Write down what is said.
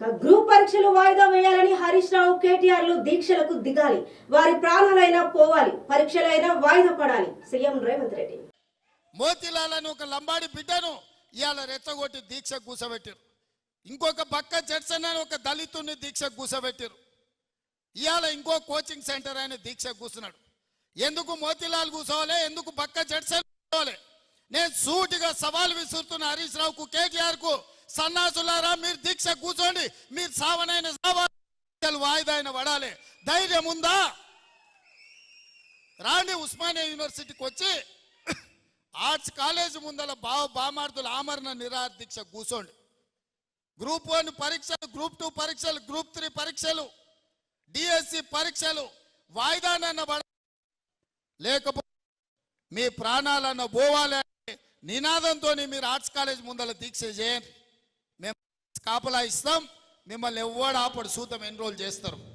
Group పరీక్షలు వాయిదా వేయాలని హరీష్ రావు కేటీఆర్లు దీక్షలకు దిగాలి. వారి ప్రాణాలైనా పోవాలి. పరీక్షలైనా వాయిదా పడాలి. సీఎం రేవంత్ రెడ్డి. మోతిలాలని ఒక లంబాడి బిడ్డను ఇవాళ రెచ్చగొట్టి దీక్ష కూసబెట్టారు. ఇంకొక పక్క జడ్సన్ అని ఒక దళితుని దీక్ష కూసబెట్టారు. ఇవాళ ఇంకో కోచింగ్ సెంటర్ ఆయన దీక్ష కూసున్నాడు ఎందుకు మోతిలాల్ కూసోవాలి? ఎందుకు పక్క జడ్సన్ కూర్చోవాలి నేను సూటిగా సవాల్ విసురుతున్న హరీష్ రావుకు కేటీఆర్కు సన్నాసులారా మీరు దీక్ష కూర్చోండి. మీరు సావనైన సవాల్ వాయిదా అయిన పడాలి. ధైర్యం ఉందా? రాండి ఉస్మానియా యూనివర్సిటీకి వచ్చి ఆర్ట్స్ కాలేజ్ ముందల బావ బామార్థుల ఆమరణ నిరాహార దీక్ష కూర్చోండి. గ్రూప్ వన్ పరీక్షలు గ్రూప్ టూ పరీక్షలు గ్రూప్ త్రీ పరీక్షలు డిఎస్సి పరీక్షలు వాయిదానన్న లేకపోతే మీ ప్రాణాలన్న పోవాలి అనే నినాదంతో మీరు ఆర్ట్స్ కాలేజ్ ముందల దీక్ష చేయండి. కాపలా ఇస్తాం. మిమ్మల్ని ఎవడు ఆపడు. సూతం ఎన్రోల్ చేస్తారు?